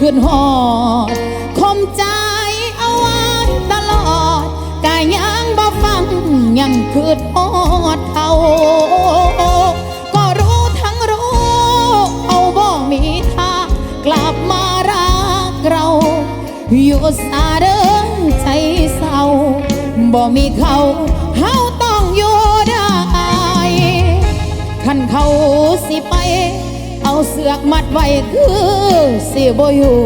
ขึ้นหอดคมใจเอาไว้ตลอดก็ยังบ่ฟังยังคืดหอดเขาก็รู้ทั้งรู้ เอาบ่มีทางกลับมารักเรา อยู่สาเดินใจเศร้าบ่มีเขา สือกมัดไว้คือสิบ่อยู่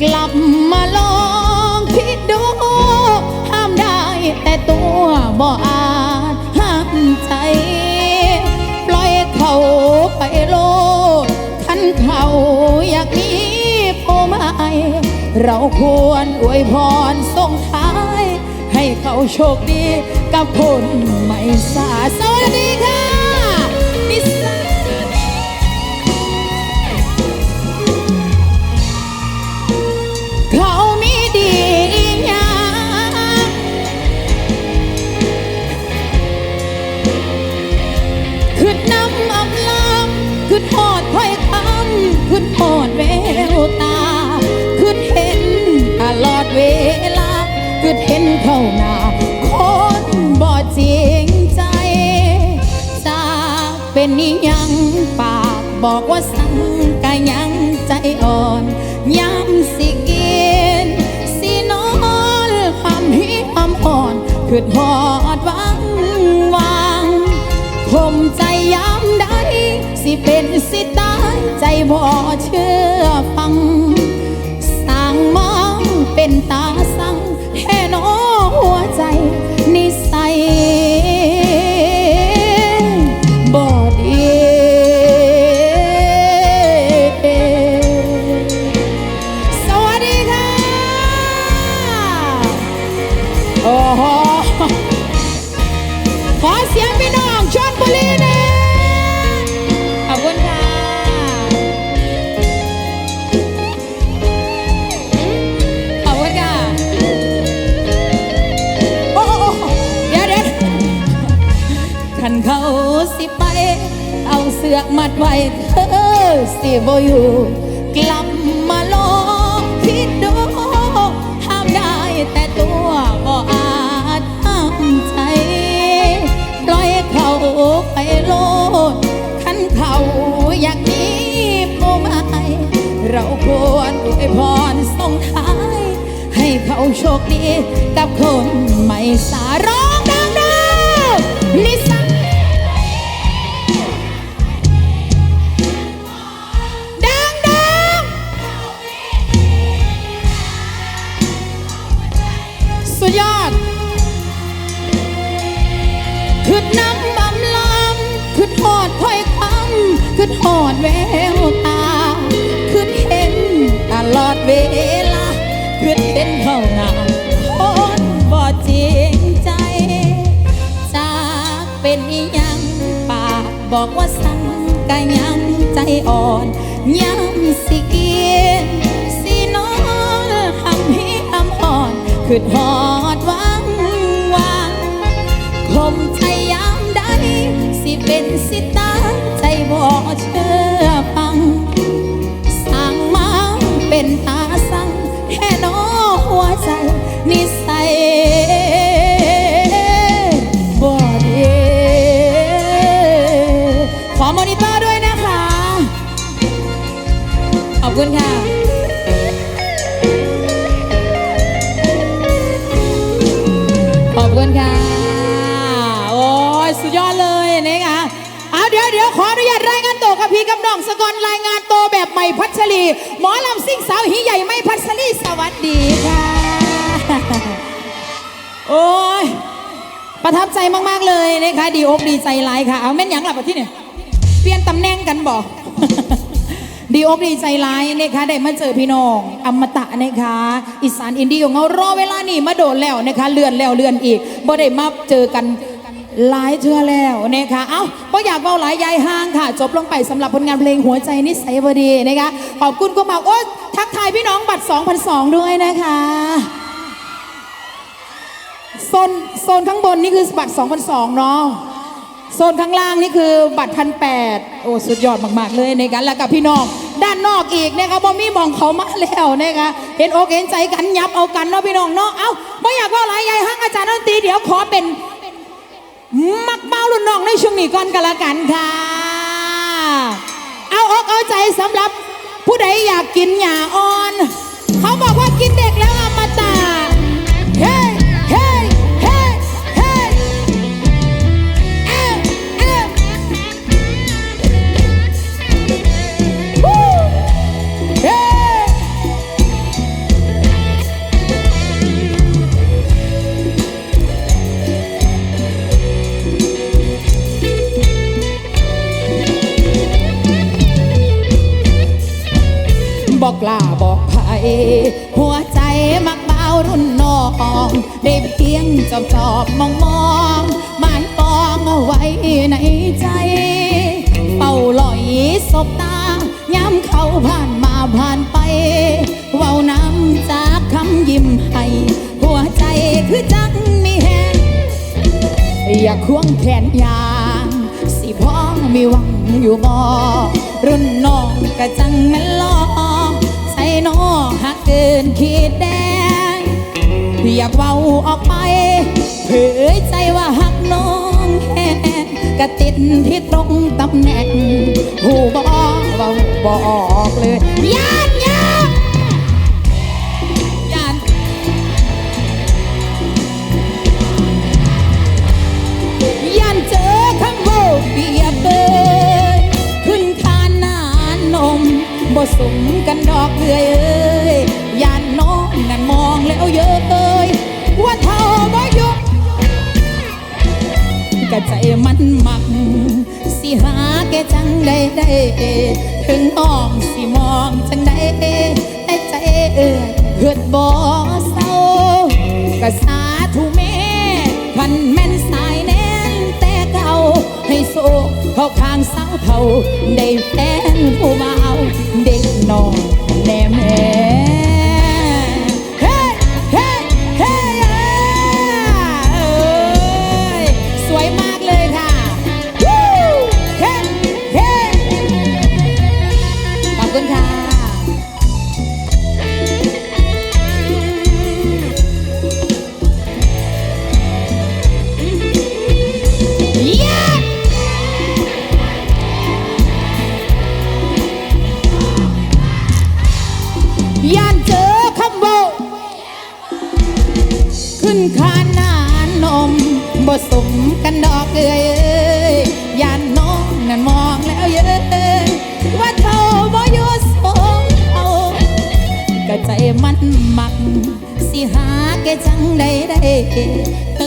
กลับมาลองคิดดูห้ามได้แต่ตัวบ่อาจห้ามใจ ปล่อยเขาไปโลดขันเขาอยากมีผู้ใหม่เราควรอวยพรส่งท้าย ให้เขาโชคดีกับคนใหม่สาสวัสดีค่ะ ขึ้นหอดแววตา ขึ้นเห็นตลอดเวลา ขึ้นเห็นเข้าหน้าคนบ่จริงใจจากเป็นนิยังปากบอกว่าสั่งกายังใจอ่อนย้ำสิกินสินอนคำหิคำอ่อนขึ้นหอดวังวางคมใจ เป็นสิตายใจบ่เชื่อฟังสร้างมองเป็นตาสั่งแค่นอหัวใจนิสัย ดไว้เธอสิบ่อยู่กลับมาลองคิดดูห้ามได้แต่ตัวก็อาจห้ามใจปล่อยเขาไปโลดขันเขาอยากมีผู้ใหม่เราควรอวยพรส่งท้าย ให้เขาโชคดีกับคนใหม่สาร้อง สุดยอดขึ้นน้ำบำลำขึ้นหอดถ้อยคำขึ้นหอดแววตาขึ้นเห็นตลอดเวลาขึ้นเห็นเขาหน้าคนบ่จริงใจ จากเป็นยังปากบอกว่าสั่งก็ยังใจอ่อนยังสิกิน อ่อนขึ้นหอดวังวางคมใจยามใดสิเป็นสิตาใจบ่เชื่อฟังสั่งมาเป็นตาสั่งแค่นอหัวใจนิสัยบ่ดีขอมอนิเตอร์ด้วยนะคะ ขอบคุณค่ะ กับพี่กำนองสกลรายงานโตแบบใหม่พัชรี หมอลำซิ่งสาวหีใหญ่ไม่พัชรีสวัสดีค่ะ โอ้ยประทับใจมาก ๆ เลยนะคะดีอกดีใจหลายค่ะ เอาแม่นยังหลับที่เนี่ยเปลี่ยนตำแหน่งกันบอกดีอกดีใจร้ายนะคะได้มาเจอพี่น้องอมตะนะคะอีสานอินดี้ของเรารอเวลานี่มาโดนแล้วนะคะเลื่อนแล้วเลื่อนอีกบ่ได้มาเจอกัน หลายเทื่อแล้วนะคะ เอ้าก็อยากเบาหลายยายห้างค่ะ จบลงไปสำหรับผลงานเพลงหัวใจนิสัยบดีนะคะ ขอบคุณก็มากโอ้ทักทายพี่น้องบัตร2,002 ด้วยนะคะโซนโซนข้างบนนี่คือบัตร2,002 เนาะโซนข้างล่างนี่คือบัตรพันแปดโอ้สุดยอดมาก ๆ เลยในกันแล้วกับพี่น้องด้านนอกอีกนะคะบอมี่มองเขามาแล้วนะคะเห็นอกเห็นใจกันยับเอากันเนาะพี่น้องเนาะเอ้าไม่อยากว่าอะไรยายฮักอาจารย์ดนตรีเดี๋ยวขอเป็น มักเมารุ่นน้องในช่วงนี้ก่อนกันละกันค่ะ เอาอกเอาใจสำหรับผู้ใดอยากกินหย่าอ่อน เขาบอกว่ากินเด บอกกล้าบอกใครหัวใจมักเบารุ่นน้องได้เพียงจอบจอบมองมองหมายปองเอาไว้ในใจ เป่าลอยสบตาย้ำเขาผ่านมาผ่านไป เว้าน้ำจากคำยิ้มให้หัวใจคือจังมีแหงอยากควงแขนยางสิพ้องมีหวังอยู่บ่รุ่นน้องกะจังแม่ลอ หักเกินขีดแดง อยากเว้าออกไปเผยใจว่าหักน้องแห้งกะติดที่ตรงตำแหน่ง หูบอกเว้าบอกเลยยาน บ่สมกันดอกเอื้อยเอ้ยยานน้องนั่นมองแล้วเยอะเอ้ยว่าเท่าบ่ยกกะใจมันหมัก สิหาแกจังได้ได้ถึงน้องสิมองจังได้แต่ใจเอ้ยเหือดบ่เศร้ากะสาธุแม่พันแม่นสายแน่นแต่เก่าให้โซเข้าข้างสา เท่าได้แฟนผู้เบาเด็กน้อง ถึ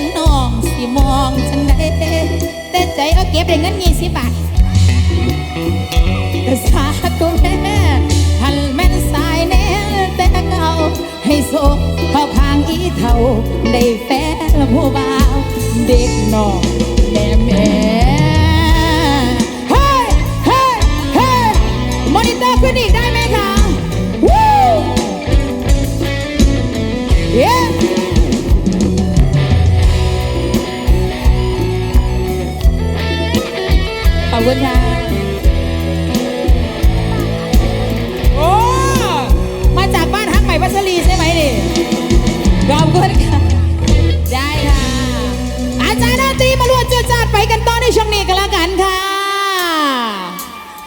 งน้องสิมองจังได้แต่ใจเอาเก็บได้เงินยี่สิบบาทแต่สาธุแม่หันแม่นสายแน่แต่เก่าให้โซเข้าข้างอีเท่า ได้แฟนผู้บ่าวเด็กน้องแม่แม่เฮ้ยเฮ้ยเฮ้ยมอนิเตอร์ขึ้นอีกได้ คุณค่ะ โอ้ มาจากบ้านฮักใหม่พัสลีใช่ไหมนี่ขอบคุณค่ะ ได้ค่ะ อาจารย์ดนตรีมาลวนจุดจัดไปกันต่อในช่วงนี้กันแล้วกันค่ะ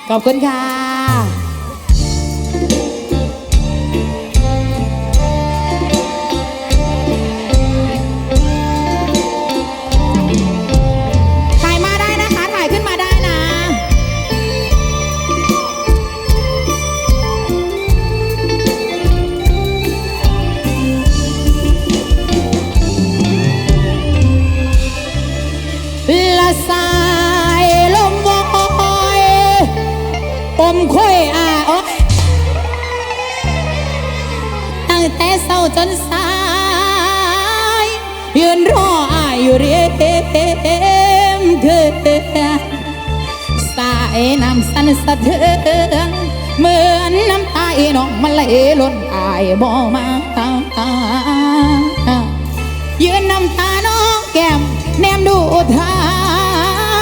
ขอบคุณค่ะ จนสาย ยืนรออายอยู่เรียมคืนสายน้ำสันสะเทือนเหมือนน้ำตาอน้องมันไหลล้นอายบ่มาตายืนน้ำตาน้องแก้มแนมดูทา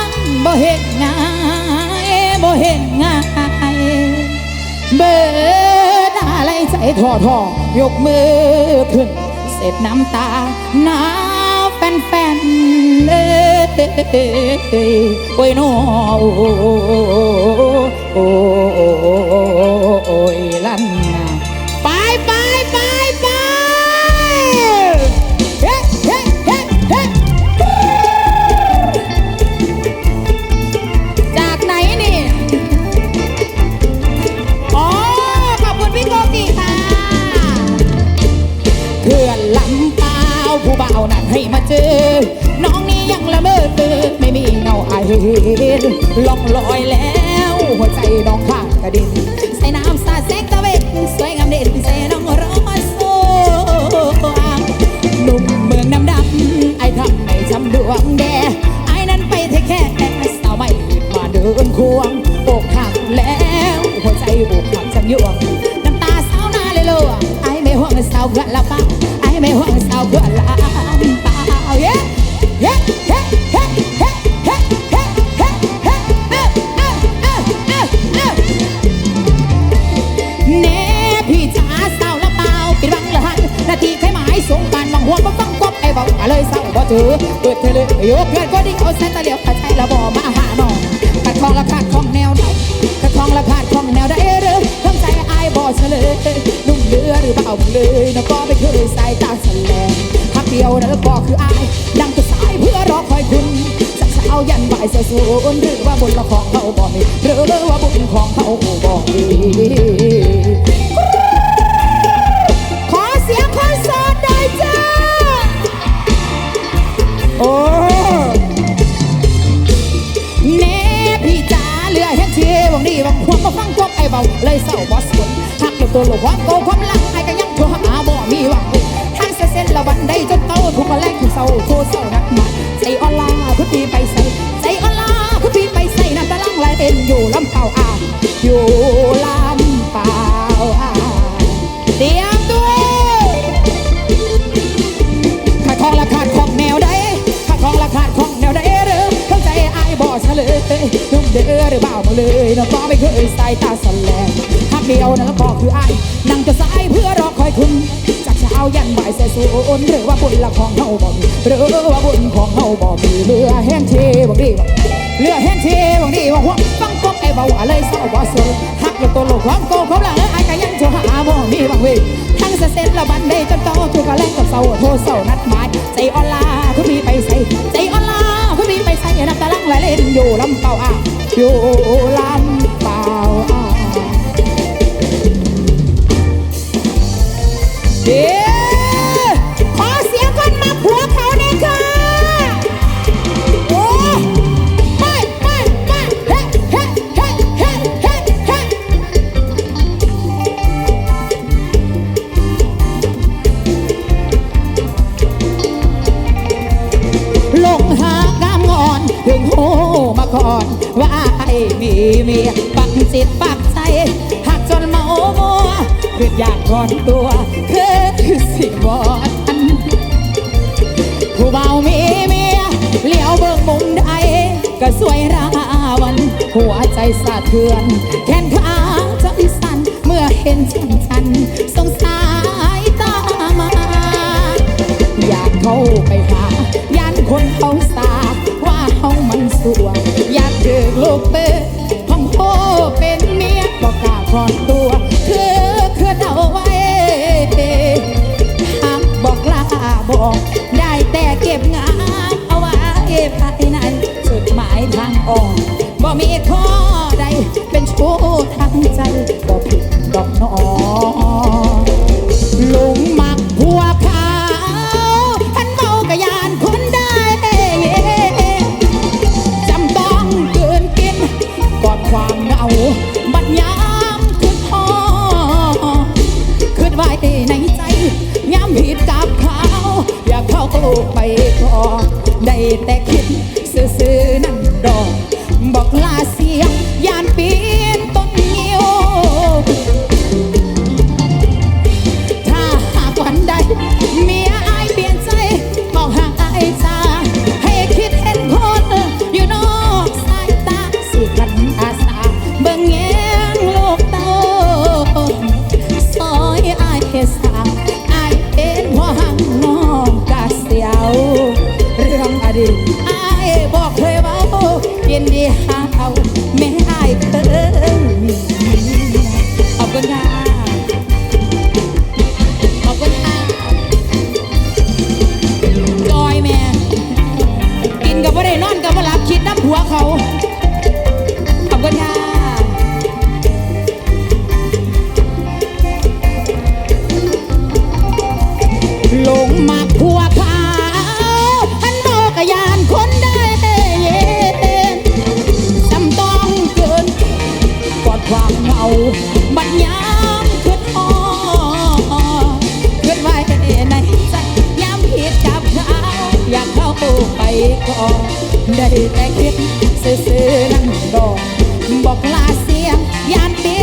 งบ่เห็นงายบ่เห็นงายเบิดอะไรใจทอทอ ยกมือขึ้น เสร็จน้ำตาหนาแฟนๆเอ้ยโอ้ยโนโอ้ย เจอ น้องนี้ยังละเมอเตือไม่มีเงาไอายเห็นล่องลอยแล้ว หัวใจน้องข้างกระดิ่งใส่น้ำสาดแสงตะเวนสวยงามเด่นใส่น้องร้อยสวงหนุ่มเมืองน้ำดำไอ้ทำให้จำดวงแดไอ้นั้นไปเทแค่สาวไม่มาเดินควงอกหักแล้ว หัวใจอกหักจังยวงน้ำตาสาวนาเลยโลไอ้ไม่ห่วงสาวเพื่อนละป้าไอ้ไม่ห่วงสาว ใครหมายสงการบังหัวมาฟังกบไอ้เบาเลยเศร้าบ่ถือเปิดเทเลยโยกเพื่อนก็ดีเอาเส้นตะเหลียวขาดใจละบ่มาหาน้องขาดทองละขาดของแนวไหนขาทองละขาดของแนวใดเด้อทั้งใจอายบ่เฉลยนุ่มเดือหรือเปล่าเลยนะก็ไม่เคยสายตาแสลงพักเดียวนะก็คืออายดังตัวสายเพื่อรอคอยคุณจากเช้ายันบ่ายเสียสูนหรือว่าบุญละของเขาบ่มีหรือว่าบุญของเขาบ่มี โอ้เน่พี่จ๋าเหลือแห้งเชีหวังดีหวังควงมาฟังควบไอ้เบาเลยเศร้าบอสวนหักตัวตัวหลงความโกความหลังไอ้ก็ยังโทรหาบ่มีหวังทางเส้นละวันใดจนเต้าทุกมาแลกทุกเศร้าโทรเศร้านักมาใจออนลาพุทธีไปใส่ใจออนลาพุทธีไปใส่น้ำตาลังไหลเต้นอยู่ลำเปล่าอ่าอยู่ลำเปล่าอ่าเนะก็ไม่เคยสายตาสแลงหักเดียวนะก็คือไอายนั่งจะสายเพื่อรอคอยคุณ จากเช้ายันบ่ายเสียสูนหรือว่าบุญละของเฮาบ่มีหรือว่าบุญของเฮาบ่มีเรือแห้งเทบังดีเรือแห้งเทบังดีว่าหัวฟังกบไอ้บ่าวเลยเศร้าบ่สนหักอยู่ตัวโลกความโกงความหลังอายก็ยังจะหาบ่มีบางเวทั้งเส้นละบันได้จนเต้าทุกกะแลงกับเศร้าโทรเศร้านัดหมายใจออนลาคุณมีไปใส่ใจออนลาคุณมีไปใส่น้ำตาลังไหลเล่นอยู่ลำเป่าอะ อยู่ลำเปล่าอะเอยากก่อนตัวคือสิบอนผู้เบามีเมียเลี้ยวเบิ่งมุมใดก็สวยราวัน หัวใจสะเทือน แขนขาจนสั่นเมื่อเห็นฉันฉันสงสายตามา อยากเข้าไปหาย่านคนเขาสาว่าเฮามันสวยอยากเจอลูกเป้ของโฮเป็นเมียบอกกล้าคลอนตัว บอก ได้แต่เก็บงานเอาไว้ภายในจุดหมายทางออกบ่มีข้อใดเป็นชู้ทางใจบ่ผิดดอกน้อลุ ไปพอได้แต่คิดซื่อๆนั่นรอ ก่อได้แต่คิดซื้อๆนั่งดองบอกลาเสียงยานปี